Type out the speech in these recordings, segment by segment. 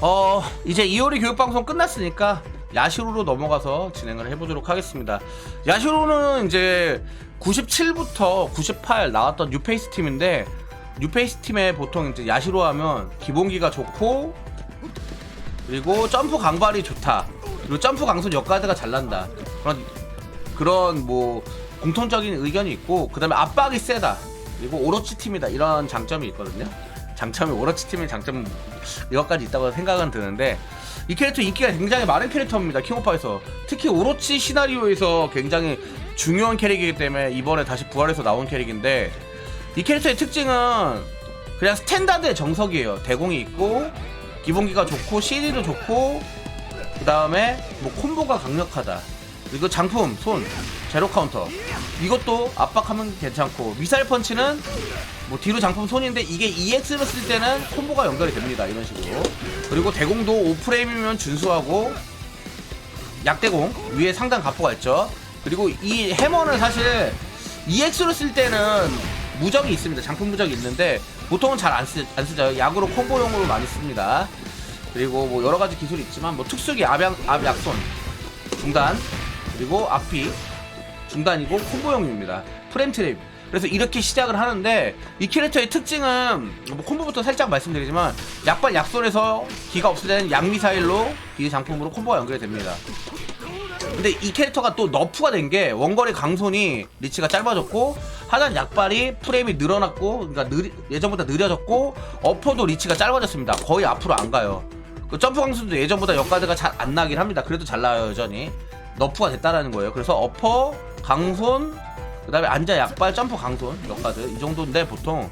어 이제 이오리 교육방송 끝났으니까 야시로로 넘어가서 진행을 해보도록 하겠습니다. 야시로는 이제 97부터 98 나왔던 뉴페이스 팀인데 뉴페이스 팀에 보통 이제 야시로 하면 기본기가 좋고 그리고 점프 강발이 좋다. 그리고 점프 강손 역가드가 잘 난다. 그런 그런 뭐 공통적인 의견이 있고 그 다음에 압박이 세다 그리고 오로치 팀이다. 이런 장점이 있거든요. 장점이 오로치 팀의 장점 이것까지 있다고 생각은 드는데 이 캐릭터 인기가 굉장히 많은 캐릭터입니다 킹오파에서. 특히 오로치 시나리오에서 굉장히 중요한 캐릭이기 때문에 이번에 다시 부활해서 나온 캐릭인데 이 캐릭터의 특징은 그냥 스탠다드의 정석이에요. 대공이 있고 기본기가 좋고 CD도 좋고 그 다음에 뭐 콤보가 강력하다. 그리고 장품 손 제로 카운터. 이것도 압박하면 괜찮고 미사일 펀치는 뭐 뒤로 장품 손인데 이게 EX를 쓸 때는 콤보가 연결이 됩니다 이런 식으로. 그리고 대공도 5프레임이면 준수하고 약대공 위에 상단 가포가 있죠. 그리고 이 해머는 사실 EX로 쓸 때는 무적이 있습니다. 장품 무적이 있는데 보통은 잘 안 안 쓰죠. 약으로 콤보용으로 많이 씁니다. 그리고 뭐 여러 가지 기술이 있지만 뭐 특수기 압약 압약손 중단 그리고 앞이 중단이고 콤보용입니다. 프레임 트랩 그래서 이렇게 시작을 하는데 이 캐릭터의 특징은 뭐 콤보부터 살짝 말씀드리지만 약발 약손에서 기가 없을 때는 양미사일로 뒤에 장품으로 콤보가 연결이 됩니다. 근데 이 캐릭터가 또 너프가 된 게 원거리 강손이 리치가 짧아졌고 하단 약발이 프레임이 늘어났고 그러니까 느리, 예전보다 느려졌고 어퍼도 리치가 짧아졌습니다. 거의 앞으로 안 가요. 그 점프 강손도 예전보다 역가드가 잘 안 나긴 합니다. 그래도 잘 나요 여전히. 너프가 됐다라는 거예요. 그래서 어퍼 강손 그 다음에 앉아 약발 점프 강손 역가드 이 정도인데 보통.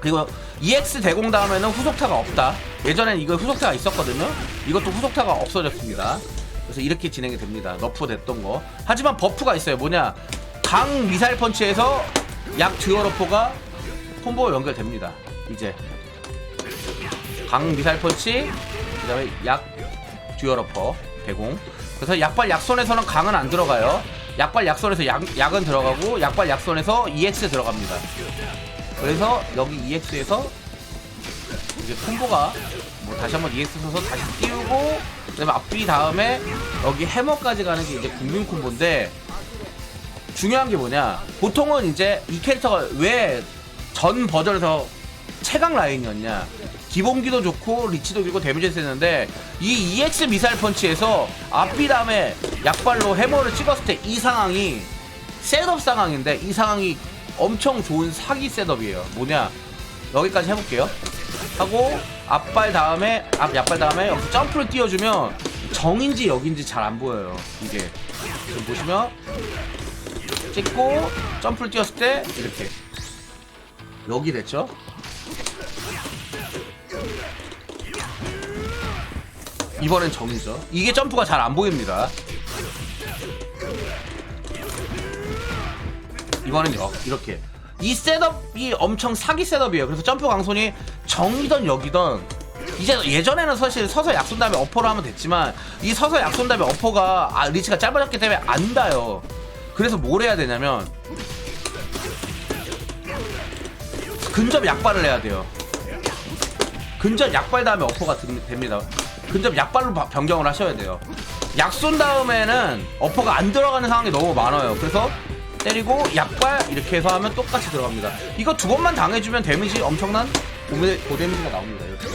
그리고 EX 대공 다음에는 후속타가 없다. 예전엔 이거 후속타가 있었거든요. 이것도 후속타가 없어졌습니다. 그래서 이렇게 진행이 됩니다. 너프 됐던 거. 하지만 버프가 있어요. 뭐냐? 강 미사일 펀치에서 약 듀얼어퍼가 콤보 연결됩니다. 이제. 강 미사일 펀치 그 다음에 약 듀얼 어퍼 대공. 그래서 약발 약손에서는 강은 안 들어가요 약발 약손에서 약, 약은 들어가고 약발 약손에서 EX 들어갑니다. 그래서 여기 EX에서 이제 콤보가 뭐 다시 한번 EX 써서 다시 띄우고 그다음에 앞뒤 다음에 여기 해머까지 가는 게 이제 국민 콤보인데 중요한 게 뭐냐? 보통은 이제 이 캐릭터가 왜 전 버전에서 최강 라인이었냐? 기본기도 좋고 리치도 길고 데미지 세는데 이 EX 미사일 펀치에서 앞뒤 다음에 약발로 해머를 찍었을 때 이 상황이 셋업 상황인데 이 상황이 엄청 좋은 사기 셋업이에요. 뭐냐? 여기까지 해볼게요. 하고 앞발 다음에 앞 약발 다음에 여기서 점프를 띄워주면 정인지 역인지 잘 안 보여요. 이게. 지금 보시면 찍고 점프를 띄웠을 때 이렇게. 여기 됐죠? 이번엔 정이죠. 이게 점프가 잘 안 보입니다 역 이렇게. 이 셋업이 엄청 사기 셋업이에요. 그래서 점프 강손이 정이던 역이던 이제 예전에는 사실 서서 약손 다음에 어퍼를 하면 됐지만 이 서서 약손 다음에 어퍼가 아, 리치가 짧아졌기 때문에 안 닿아요. 그래서 뭘 해야 되냐면 근접 약발을 해야 돼요. 근접 약발 다음에 어퍼가 듭- 됩니다. 근접 약발로 바- 변경을 하셔야 돼요. 약손 다음에는 어퍼가 안 들어가는 상황이 너무 많아요. 그래서 때리고 약발 이렇게 해서 하면 똑같이 들어갑니다. 이거 두 번만 당해주면 데미지 엄청난 고데, 고데미지가 나옵니다 이렇게.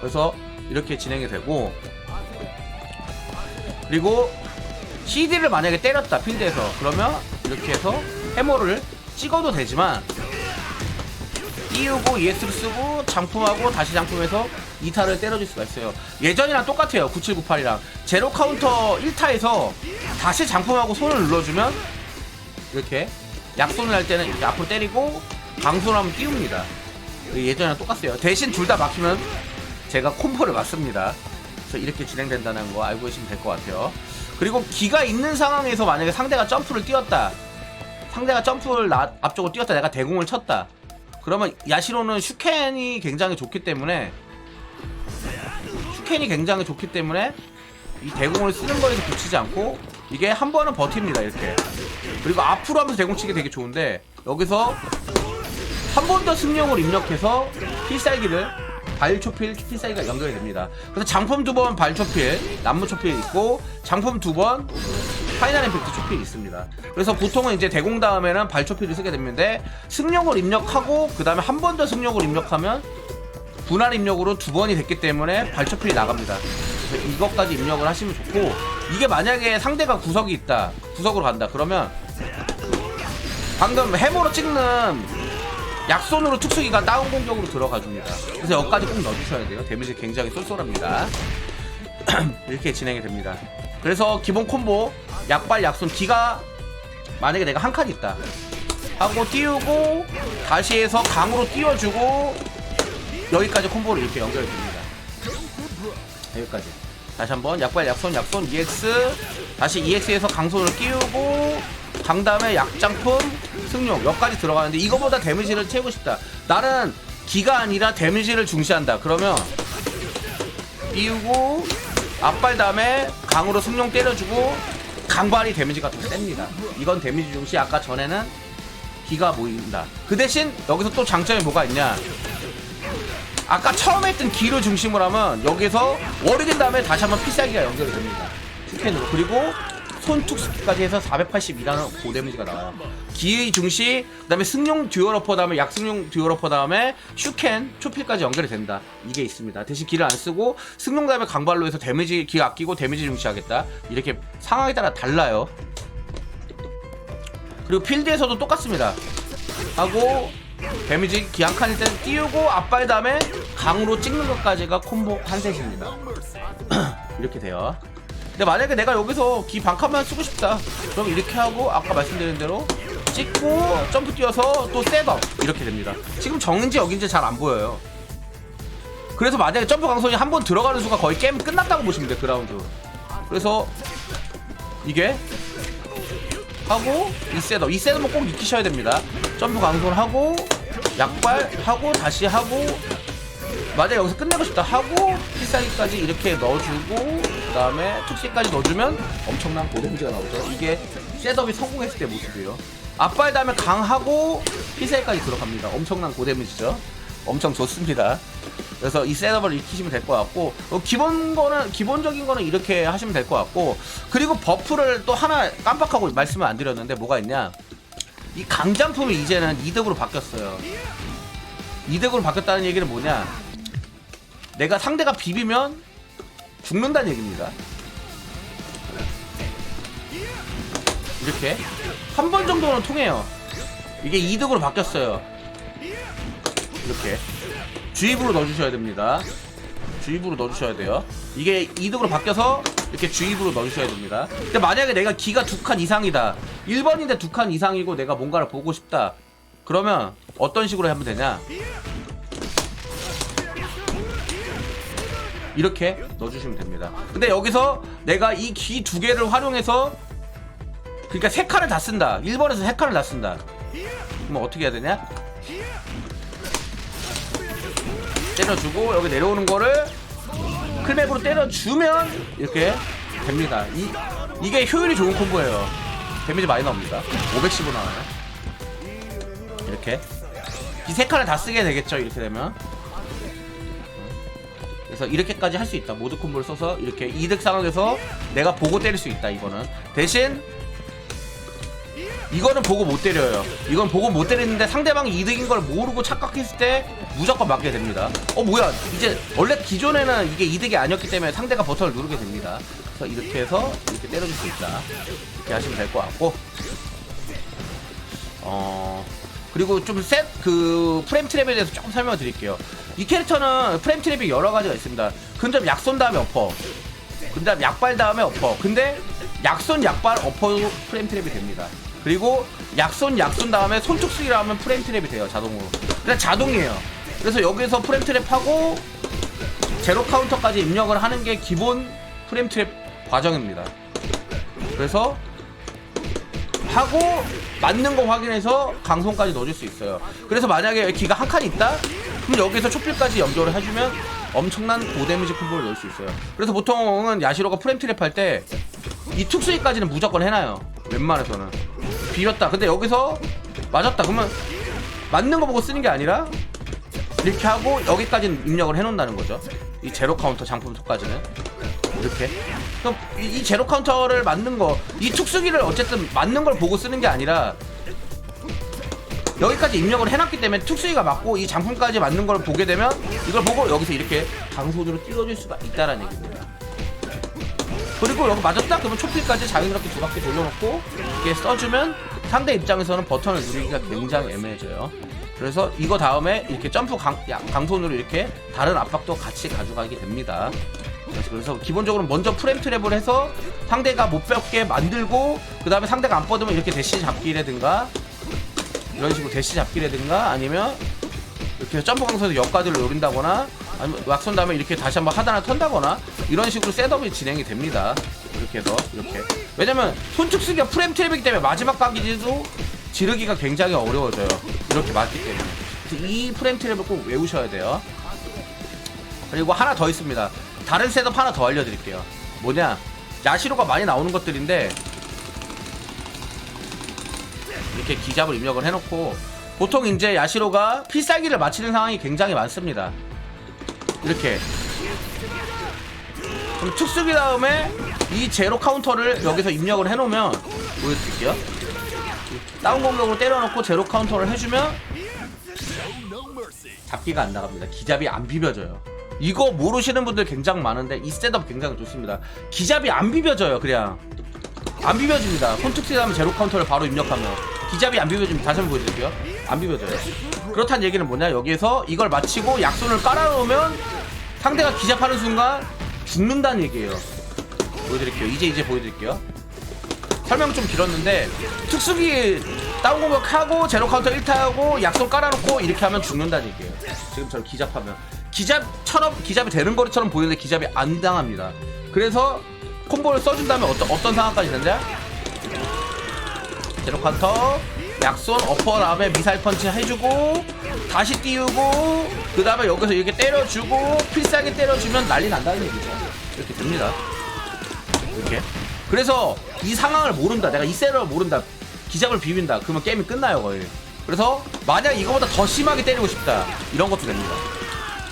그래서 이렇게 진행이 되고 그리고 CD를 만약에 때렸다 필드에서. 그러면 이렇게 해서 해머를 찍어도 되지만 띄우고 ES를 쓰고 장품하고 다시 장품해서 2타를 때려줄 수가 있어요. 예전이랑 똑같아요 9798이랑. 제로 카운터 1타에서 다시 장품하고 손을 눌러주면 이렇게 약손을 할 때는 이렇게 앞으로 때리고 강손을 하면 띄웁니다. 예전이랑 똑같아요. 대신 둘 다 막히면 제가 콤보를 맞습니다. 그래서 이렇게 진행된다는 거 알고 계시면 될 것 같아요. 그리고 기가 있는 상황에서 만약에 상대가 점프를 뛰었다. 상대가 점프를 나- 앞쪽으로 뛰었다. 내가 대공을 쳤다. 그러면 야시로는 슈켄이 굉장히 좋기 때문에 슈켄이 굉장히 좋기 때문에 이 대공을 쓰는 거에서 붙이지 않고 이게 한 번은 버팁니다 이렇게 그리고 앞으로 하면서 대공치기 되게 좋은데 여기서 한 번 더 승용을 입력해서 필살기를 발초필 필살기가 연결이 됩니다. 그래서 장품 두 번 발초필, 남무 초필 있고 장품 두번 파이널 임팩트 초필이 있습니다. 그래서 보통은 이제 대공 다음에는 발초필을 쓰게 되는데 승용을 입력하고 그 다음에 한 번 더 승용을 입력하면 분할 입력으로 두 번이 됐기 때문에 발초필이 나갑니다. 이것까지 입력을 하시면 좋고 이게 만약에 상대가 구석이 있다, 구석으로 간다 그러면 방금 해머로 찍는 약손으로 특수기가 다운 공격으로 들어가 줍니다. 그래서 여기까지 꼭 넣어주셔야 돼요. 데미지 굉장히 쏠쏠합니다. 이렇게 진행이 됩니다. 그래서 기본 콤보 약발 약손 기가 만약에 내가 한 칸 있다 하고 띄우고 다시 해서 강으로 띄워주고 여기까지 콤보를 이렇게 연결이 됩니다. 여기까지 다시 한번 약발 약손 약손 EX 다시 EX에서 강손을 띄우고 강 다음에 약장품 승용 여기까지 들어가는데 이거보다 데미지를 채우고 싶다. 나는 기가 아니라 데미지를 중시한다. 그러면 띄우고 앞발 다음에 강으로 승용 때려주고 강발이 데미지가 더 셉니다. 이건 데미지 중시. 아까 전에는 기가 모인다. 그 대신 여기서 또 장점이 뭐가 있냐? 아까 처음에 했던 기를 중심으로 하면 여기서 월이 다음에 다시 한번 필살기가 연결이 됩니다. 슈캔으로. 그리고 손툭스키까지 해서 482라는 고데미지가 나와요. 기의 중시 그 다음에 승용 듀얼어퍼 다음에 약승용 듀얼어퍼 다음에 슈캔 초필까지 연결이 된다. 이게 있습니다. 대신 기를 안 쓰고 승용 다음에 강발로 해서 데미지 기 아끼고 데미지 중시하겠다. 이렇게 상황에 따라 달라요. 그리고 필드에서도 똑같습니다. 하고 데미지 기약한일 때는 띄우고 앞발 다음에 강으로 찍는 것까지가 콤보 한 셋입니다. 이렇게 돼요. 근데 만약에 내가 여기서 기 반칸만 쓰고 싶다. 그럼 이렇게 하고 아까 말씀드린 대로 찍고 점프 뛰어서 또 셋업 이렇게 됩니다. 지금 정인지 여긴지 잘 안 보여요. 그래서 만약에 점프 강선이 한 번 들어가는 수가 거의 게임 끝났다고 보시면 돼요. 그 라운드. 그래서 이게 하고 이 셋업 이 셋업은 꼭 익히셔야 됩니다 점프 강손 하고 약발 하고 다시 하고 만약 여기서 끝내고 싶다 하고 필살기까지 이렇게 넣어주고 그 다음에 툭시까지 넣어주면 엄청난 고데미지가 나오죠. 이게 셋업이 성공했을 때 모습이에요. 앞발 다음에 강하고 필살기까지 들어갑니다. 엄청난 고데미지죠? 엄청 좋습니다. 그래서 이 셋업을 익히시면 될 것 같고 어, 기본 거는 기본적인 거는 이렇게 하시면 될 것 같고 그리고 버프를 또 하나 깜빡하고 말씀을 안 드렸는데 뭐가 있냐? 이 강장품이 이제는 이득으로 바뀌었어요. 이득으로 바뀌었다는 얘기는 뭐냐 내가 상대가 비비면 죽는다는 얘기입니다 이렇게 한 번 정도는 통해요 이게 이득으로 바뀌었어요 이렇게 주입으로 넣어주셔야 됩니다. 주입으로 넣어주셔야 돼요. 이게 이득으로 바뀌어서 이렇게 주입으로 넣어주셔야 됩니다. 근데 만약에 내가 기가 두 칸 이상이다. 1번인데 두 칸 이상이고 내가 뭔가를 보고 싶다. 그러면 어떤 식으로 하면 되냐? 이렇게 넣어주시면 됩니다. 근데 여기서 내가 이 기 두 개를 활용해서 그러니까 세 칸을 다 쓴다. 1번에서 세 칸을 다 쓴다. 그럼 어떻게 해야 되냐? 때려주고 여기 내려오는 거를 클맵으로 때려주면 이렇게 됩니다. 이, 이게 효율이 좋은 콤보예요. 데미지 많이 나옵니다. 515 나와요. 이렇게 이 세 칸을 다 쓰게 되겠죠. 이렇게 되면 그래서 이렇게까지 할 수 있다. 모드 콤보를 써서 이렇게 이득 상황에서 내가 보고 때릴 수 있다. 이거는 대신 이거는 보고 못 때려요. 이건 보고 못 때리는데 상대방이 이득인 걸 모르고 착각했을 때 무조건 맞게 됩니다. 어 뭐야 이제 원래 기존에는 이게 이득이 아니었기 때문에 상대가 버튼을 누르게 됩니다. 그래서 이렇게 해서 이렇게 때려줄 수 있다. 이렇게 하시면 될 것 같고 어 그리고 좀셋그 프레임 트랩에 대해서 조금 설명을 드릴게요. 이 캐릭터는 프레임 트랩이 여러 가지가 있습니다. 근접 약손 다음에 엎어. 근데 약발 다음에 엎어. 근데 약손 약발 엎어 프레임 트랩이 됩니다. 그리고 약손 약손 다음에 손톱 쓰기를 하면 프레임 트랩이 돼요 자동으로. 그냥 자동이에요. 그래서 여기서 프레임 트랩 하고 제로 카운터까지 입력을 하는 게 기본 프레임 트랩 과정입니다. 그래서 하고 맞는 거 확인해서 강손까지 넣어줄 수 있어요. 그래서 만약에 기가 한 칸 있다? 그럼 여기서 초필까지 연결을 해주면 엄청난 고데미지 콤보를 넣을 수 있어요. 그래서 보통은 야시로가 프레임 트랩 할 때이 툭스기까지는 무조건 해놔요. 웬만해서는. 비렸다. 근데 여기서 맞았다. 그러면 맞는 거 보고 쓰는 게 아니라 이렇게 하고 여기까지는 입력을 해놓는다는 거죠. 이 제로 카운터 장품소까지는 이렇게. 그럼 이, 이 제로 카운터를 맞는 거, 이 특수기를 어쨌든 맞는 걸 보고 쓰는 게 아니라 여기까지 입력을 해놨기 때문에 특수기가 맞고 이 장품까지 맞는 걸 보게 되면 이걸 보고 여기서 이렇게 방손으로 띄워줄 수가 있다라는 얘기입니다. 그리고 여기 맞았다? 그러면 초필까지 자연스럽게 두 바퀴 돌려놓고 이렇게 써주면 상대 입장에서는 버튼을 누르기가 굉장히 애매해져요. 그래서 이거 다음에 이렇게 점프 강, 야, 강손으로 이렇게 다른 압박도 같이 가져가게 됩니다. 그래서, 기본적으로 먼저 프레임 트랩을 해서 상대가 못 뺏게 만들고 그 다음에 상대가 안 뻗으면 이렇게 대시 잡기라든가 이런 식으로 대시 잡기라든가 아니면 이렇게 점프 강선에서 역가드를 노린다거나 아니면 왁선 다음에 이렇게 다시 한번 하단을 턴다거나 이런 식으로 셋업이 진행이 됩니다. 이렇게 해서 이렇게 왜냐면 손축쓰기가 프레임 트랩이기 때문에 마지막 각이지도 지르기가 굉장히 어려워져요. 이렇게 맞기 때문에 이 프레임 트랩을 꼭 외우셔야 돼요. 그리고 하나 더 있습니다. 다른 셋업 하나 더 알려드릴게요. 뭐냐 야시로가 많이 나오는 것들인데 이렇게 기잡을 입력을 해놓고 보통 이제 야시로가 필살기를 맞히는 상황이 굉장히 많습니다. 이렇게 그럼 특수기 다음에 이 제로 카운터를 여기서 입력을 해놓으면 보여드릴게요. 다운 공격으로 때려놓고 제로 카운터를 해주면 잡기가 안 나갑니다. 기잡이 안 비벼져요. 이거 모르시는 분들 굉장히 많은데 이 셋업 굉장히 좋습니다. 기잡이 안 비벼져요. 그냥 안 비벼집니다. 콘특스 하면 제로 카운터를 바로 입력하면 기잡이 안 비벼집니다. 다시 한번 보여드릴게요. 안 비벼져요. 그렇다는 얘기는 뭐냐? 여기에서 이걸 마치고 약손을 깔아놓으면 상대가 기잡하는 순간 죽는다는 얘기예요. 보여드릴게요. 이제 이제 보여드릴게요. 설명 좀 길었는데 특수기 다운 공격하고 제로 카운터 1타하고 약손 깔아놓고 이렇게 하면 죽는다는 얘기예요. 지금처럼 기잡하면 기잡처럼 기잡이 되는 거리처럼 보이는데 기잡이 안 당합니다. 그래서 콤보를 써준 다음에 어떤 어떤 상황까지 된다? 제로 카운터 약손 어퍼 다음에 미사일 펀치 해주고 다시 띄우고 그 다음에 여기서 이렇게 때려주고 필살기 때려주면 난리 난다는 얘기죠. 이렇게 됩니다. 이렇게. 그래서 이 상황을 모른다. 내가 이 셋을 모른다. 기잡을 비빈다. 그러면 게임이 끝나요 거의. 그래서 만약 이거보다 더 심하게 때리고 싶다. 이런 것도 됩니다.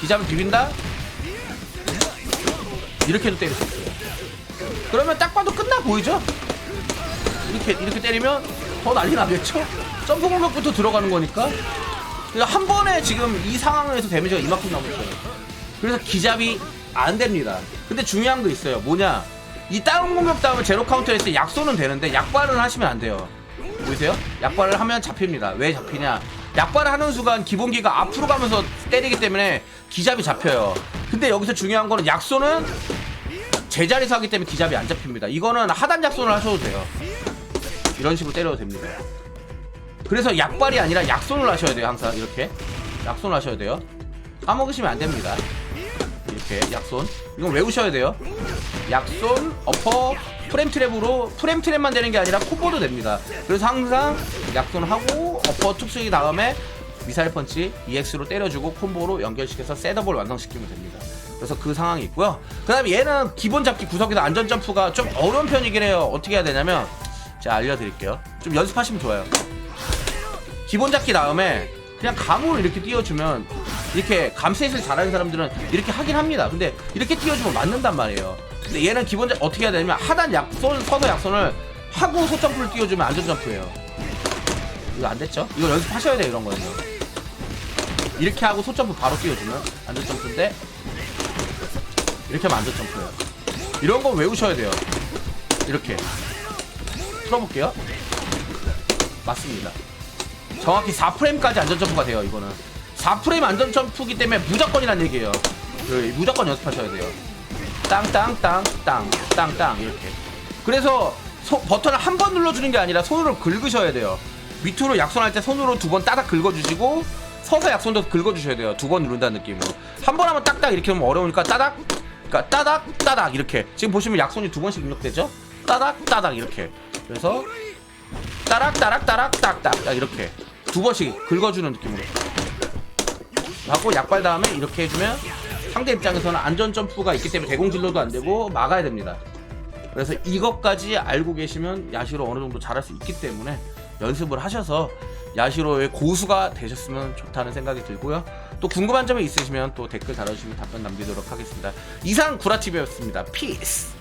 기잡을 비빈다. 이렇게도 때릴 수 있어요. 그러면 딱 봐도 끝나 보이죠? 이렇게 이렇게 때리면 더 난리 나겠죠? 점프 공격부터 들어가는 거니까. 그래서 한 번에 지금 이 상황에서 데미지가 이만큼 남았어요. 그래서 기잡이 안 됩니다. 근데 중요한 거 있어요. 뭐냐? 이 다운 공격 다음에 제로 카운터 했을 때 약소는 되는데 약발은 하시면 안 돼요. 보이세요? 약발을 하면 잡힙니다. 왜 잡히냐? 약발을 하는 순간 기본기가 앞으로 가면서 때리기 때문에 기잡이 잡혀요. 근데 여기서 중요한 거는 약소는 제자리에서 하기 때문에 기잡이 안 잡힙니다. 이거는 하단 약손을 하셔도 돼요. 이런 식으로 때려도 됩니다. 그래서 약발이 아니라 약손을 하셔야 돼요. 항상 이렇게 약손을 하셔야 돼요. 까먹으시면 안 됩니다. 이렇게 약손 이건 외우셔야 돼요. 약손 어퍼 프레임 트랩으로 프레임 트랩만 되는 게 아니라 콤보도 됩니다. 그래서 항상 약손하고 어퍼 툭수기 다음에 미사일 펀치 EX로 때려주고 콤보로 연결시켜서 셋업을 완성시키면 됩니다. 그래서 그 상황이 있고요. 그 다음에 얘는 기본 잡기 구석에서 안전 점프가 좀 어려운 편이긴 해요. 어떻게 해야 되냐면 제가 알려드릴게요. 좀 연습하시면 좋아요. 기본 잡기 다음에 그냥 감으로 이렇게 띄워주면 이렇게 감셋을 잘하는 사람들은 이렇게 하긴 합니다. 근데 이렇게 띄워주면 맞는단 말이에요. 근데 얘는 기본 잡 어떻게 해야 되냐면 하단 약손 서서 약손을 하고 소점프를 띄워주면 안전 점프예요. 이거 안 됐죠? 이거 연습하셔야 돼요 이런 거는요. 이렇게 하고 소점프 바로 띄워주면 안전 점프인데 이렇게 하면 안전 점프예요. 이런 거 외우셔야 돼요. 이렇게 풀어볼게요. 맞습니다. 정확히 4프레임까지 안전 점프가 돼요 이거는 4프레임 안전 점프기 때문에 무조건이란 얘기예요 그 무조건 연습하셔야 돼요 땅땅땅땅땅땅 이렇게. 그래서 소- 버튼을 한 번 눌러주는 게 아니라 손으로 긁으셔야 돼요. 밑으로 약손할 때 손으로 두 번 따닥 긁어주시고 서서 약손도 긁어주셔야 돼요. 두 번 누른다는 느낌으로. 한 번 하면 딱딱 이렇게 하면 어려우니까 따닥 그러니까 따닥 따닥 이렇게. 지금 보시면 약손이 두 번씩 입력되죠? 따닥 따닥 이렇게. 그래서 따락 따락 따락 딱딱 딱 이렇게. 두 번씩 긁어주는 느낌으로. 하고 약발 다음에 이렇게 해주면 상대 입장에서는 안전 점프가 있기 때문에 대공질러도 안 되고 막아야 됩니다. 그래서 이것까지 알고 계시면 야시로 어느 정도 잘할 수 있기 때문에 연습을 하셔서 야시로의 고수가 되셨으면 좋다는 생각이 들고요. 또 궁금한 점이 있으시면 또 댓글 달아주시면 답변 남기도록 하겠습니다. 이상 구라TV였습니다. 피스!